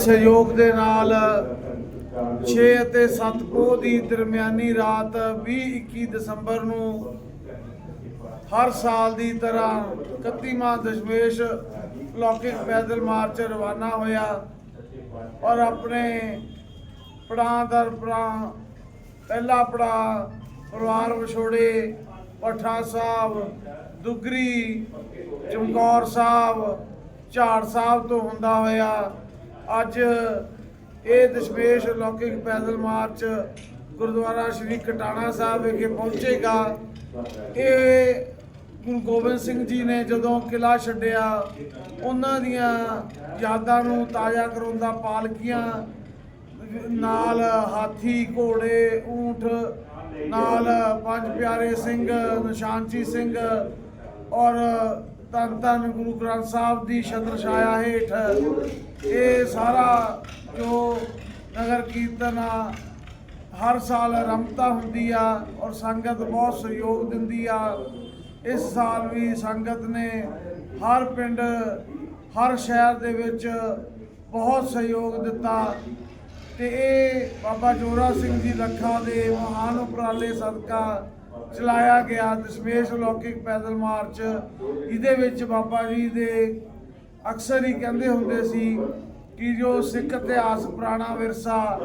ਸਹਿਯੋਗ ਦੇ ਨਾਲ 6 ਅਤੇ 7 ਪੋਹ ਦੀ ਦਰਮਿਆਨੀ ਰਾਤ 20-21 ਦਸੰਬਰ ਨੂੰ ਹਰ ਸਾਲ ਦੀ ਤਰ੍ਹਾਂ 31ਵਾਂ ਦਸ਼ਮੇਸ਼ ਲੌਕਿਕ ਪੈਦਲ ਮਾਰਚ ਰਵਾਨਾ ਹੋਇਆ ਔਰ ਆਪਣੇ ਪੜਾਂ ਦਰ ਪੜਾਂ ਪਹਿਲਾ ਪੜਾ ਪਰਿਵਾਰ ਵਿਛੋੜੇ, ਪਠਾ ਸਾਹਿਬ, ਦੁਗਰੀ, ਚਮਕੌਰ ਸਾਹਿਬ, ਝਾੜ ਸਾਹਿਬ ਤੋਂ ਹੁੰਦਾ ਹੋਇਆ। ਅੱਜ ਇਹ ਦਸ਼ਮੇਸ਼ ਲੌਕਿਕ ਪੈਦਲ ਮਾਰਚ ਗੁਰਦੁਆਰਾ ਸ਼੍ਰੀ ਕਟਾਣਾ ਸਾਹਿਬ ਵਿਖੇ ਪਹੁੰਚੇਗਾ। ਇਹ ਗੁਰੂ ਗੋਬਿੰਦ ਸਿੰਘ ਜੀ ਨੇ ਜਦੋਂ ਕਿਲਾ ਛੱਡਿਆ, ਉਹਨਾਂ ਦੀਆਂ ਯਾਦਾਂ ਨੂੰ ਤਾਜ਼ਾ ਕਰਾਉਂਦਾ ਪਾਲਕੀਆਂ ਨਾਲ ਹਾਥੀ, ਘੋੜੇ, ਊਠ, ਨਾਲ ਪੰਜ ਪਿਆਰੇ ਸਿੰਘ ਨਿਸ਼ਾਨਚੀ ਸਿੰਘ ਔਰ ਧੰਨ ਧੰਨ ਗੁਰੂ ਗ੍ਰੰਥ ਸਾਹਿਬ ਦੀ ਛਤਰ ਛਾਇਆ ਹੇਠ ਇਹ ਸਾਰਾ ਜੋ ਨਗਰ ਕੀਰਤਨ ਆ, ਹਰ ਸਾਲ ਰਮਤਾ ਹੁੰਦੀ ਆ ਔਰ ਸੰਗਤ ਬਹੁਤ ਸਹਿਯੋਗ ਦਿੰਦੀ ਆ। ਇਸ ਸਾਲ ਵੀ ਸੰਗਤ ਨੇ ਹਰ ਪਿੰਡ, ਹਰ ਸ਼ਹਿਰ ਦੇ ਵਿੱਚ ਬਹੁਤ ਸਹਿਯੋਗ ਦਿੱਤਾ ਤੇ ਇਹ ਬਾਬਾ ਜੋਰਾ ਸਿੰਘ ਜੀ ਲੱਖਾ ਦੇ ਮਹਾਨ ਉਪਰਾਲੇ ਸਦਕਾ ਚਲਾਇਆ ਗਿਆ। ਦਸ਼ਮੇਸ਼ ਲੌਕਿਕ ਪੈਦਲ ਮਾਰਚ। ਇਹਦੇ ਵਿੱਚ ਬਾਬਾ ਜੀ ਦੇ ਅਕਸਰ ਹੀ ਕਹਿੰਦੇ ਹੁੰਦੇ ਸੀ ਕਿ ਜੋ ਸਿੱਖ ਇਤਿਹਾਸ ਪੁਰਾਣਾ ਵਿਰਸਾ,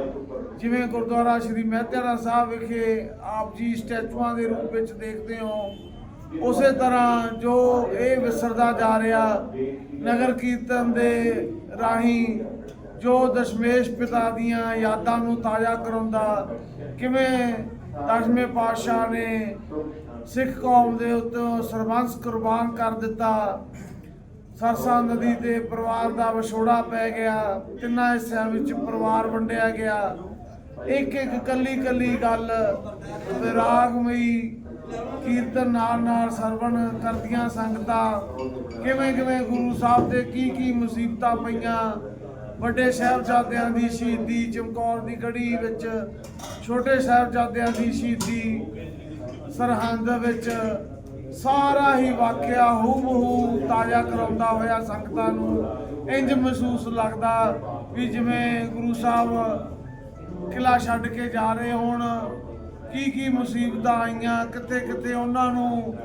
ਜਿਵੇਂ ਗੁਰਦੁਆਰਾ ਸ਼੍ਰੀ ਮਹਿਤਿਆਣਾ ਸਾਹਿਬ ਵਿਖੇ ਆਪ ਜੀ ਸਟੈਚੂਆਂ ਦੇ ਰੂਪ ਵਿੱਚ ਦੇਖਦੇ ਹੋ, ਉਸੇ ਤਰ੍ਹਾਂ ਜੋ ਇਹ ਵਿਸਰਦਾ ਜਾ ਰਿਹਾ, ਨਗਰ ਕੀਰਤਨ ਦੇ ਰਾਹੀਂ ਜੋ ਦਸ਼ਮੇਸ਼ ਪਿਤਾ ਦੀਆਂ ਯਾਦਾਂ ਨੂੰ ਤਾਜ਼ਾ ਕਰਾਉਂਦਾ ਕਿਵੇਂ ਦਸਵੇਂ ਪਾਤਸ਼ਾਹ ਨੇ ਸਿੱਖ ਕੌਮ ਦੇ ਉੱਤੇ ਸਰਬੰਸ ਕੁਰਬਾਨ ਕਰ ਦਿੱਤਾ। ਸਰਸਾ ਨਦੀ ਤੇ ਪਰਿਵਾਰ ਦਾ ਵਿਛੋੜਾ ਪੈ ਗਿਆ। ਤਿੰਨਾਂ ਹਿੱਸਿਆਂ ਵਿੱਚ ਪਰਿਵਾਰ ਵੰਡਿਆ ਗਿਆ। ਇੱਕ ਇੱਕ ਕੱਲੀ ਕੱਲੀ ਗੱਲ ਵਿਰਾਗਮਈ ਕੀਰਤਨ ਨਾਲ ਨਾਲ ਸਰਵਣ ਕਰਦੀਆਂ ਸੰਗਤਾਂ। ਕਿਵੇਂ ਕਿਵੇਂ ਗੁਰੂ ਸਾਹਿਬ ਤੇ ਕੀ ਕੀ ਮੁਸੀਬਤਾਂ ਪਈਆਂ ਵੱਡੇ ਸਾਹਿਬਜ਼ਾਦਿਆਂ ਦੀ ਸ਼ਹੀਦੀ ਚਮਕੌਰ ਦੀ ਗੜੀ ਵਿੱਚ, ਛੋਟੇ ਸਾਹਿਬਜ਼ਾਦਿਆਂ ਦੀ ਸ਼ਹੀਦੀ ਸਰਹੰਦ ਵਿੱਚ ਸਾਰਾ ਹੀ ਵਾਕਿਆ ਹੂਬਹੂ ਤਾਜ਼ਾ ਕਰਾਉਂਦਾ ਹੋਇਆ ਸੰਗਤਾਂ ਨੂੰ ਇੰਜ ਮਹਿਸੂਸ ਲੱਗਦਾ ਵੀ ਜਿਵੇਂ ਗੁਰੂ ਸਾਹਿਬ ਕਿਲਾ ਛੱਡ ਕੇ ਜਾ ਰਹੇ ਹੋਣ, ਕੀ ਕੀ ਮੁਸੀਬਤਾਂ ਆਈਆਂ ਕਿੱਥੇ ਕਿੱਥੇ ਉਹਨਾਂ ਨੂੰ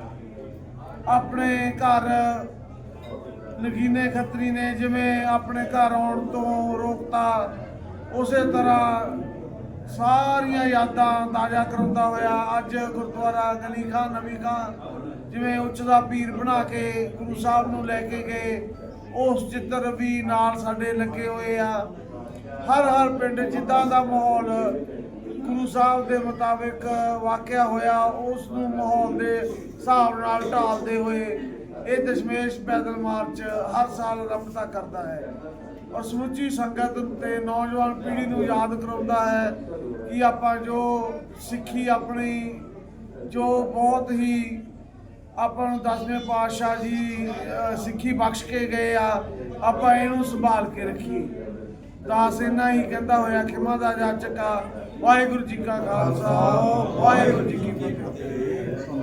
ਆਪਣੇ ਘਰ ਨਗੀਨੇ ਖੱਤਰੀ ਨੇ ਜਿਵੇਂ ਆਪਣੇ ਘਰ ਆਉਣ ਤੋਂ ਰੋਕਤਾ, ਉਸੇ ਤਰ੍ਹਾਂ ਸਾਰੀਆਂ ਯਾਦਾਂ ਤਾਜ਼ਾ ਕਰਾਉਂਦਾ ਹੋਇਆ ਅੱਜ ਗੁਰਦੁਆਰਾ ਗਲੀ ਖਾਂ, ਨਵੀ ਖਾਂ, ਜਿਵੇਂ ਉੱਚ ਦਾ ਪੀਰ ਬਣਾ ਕੇ ਗੁਰੂ ਸਾਹਿਬ ਨੂੰ ਲੈ ਕੇ ਗਏ, ਉਸ ਚਿੱਤਰ ਵੀ ਨਾਲ ਸਾਡੇ ਲੱਗੇ ਹੋਏ ਆ। ਹਰ ਹਰ ਪਿੰਡ ਜਿੱਦਾਂ ਦਾ ਮਾਹੌਲ ਗੁਰੂ ਸਾਹਿਬ ਦੇ ਮੁਤਾਬਿਕ ਵਾਕਿਆ ਹੋਇਆ, ਉਸ ਨੂੰ ਮਾਹੌਲ ਦੇ ਹਿਸਾਬ ਨਾਲ ਢਾਲਦੇ ਹੋਏ ਇਹ ਦਸ਼ਮੇਸ਼ ਪੈਦਲ ਮਾਰਚ ਹਰ ਸਾਲ ਰਮਤਾ ਕਰਦਾ ਹੈ। ਔਰ ਸਮੁੱਚੀ ਸੰਗਤ ਤੇ ਨੌਜਵਾਨ ਪੀੜ੍ਹੀ ਨੂੰ ਯਾਦ ਕਰਾਉਂਦਾ ਹੈ ਕਿ ਆਪਾਂ ਜੋ ਸਿੱਖੀ ਆਪਣੀ, ਜੋ ਬਹੁਤ ਹੀ ਆਪਾਂ ਨੂੰ ਦਸਵੇਂ ਪਾਤਸ਼ਾਹ ਜੀ ਸਿੱਖੀ ਬਖਸ਼ ਕੇ ਗਏ ਆ, ਆਪਾਂ ਇਹਨੂੰ ਸੰਭਾਲ ਕੇ ਰੱਖੀਏ। ਦਾਸ ਇੰਨਾ ਹੀ ਕਹਿੰਦਾ ਹੋਇਆ ਖਿਮਾ ਦਾ ਜਾਚਕਾ ਵਾਹਿਗੁਰੂ ਜੀ ਕਾ ਖਾਲਸਾ, ਵਾਹਿਗੁਰੂ ਜੀ ਕੀ ਫਤਿਹ।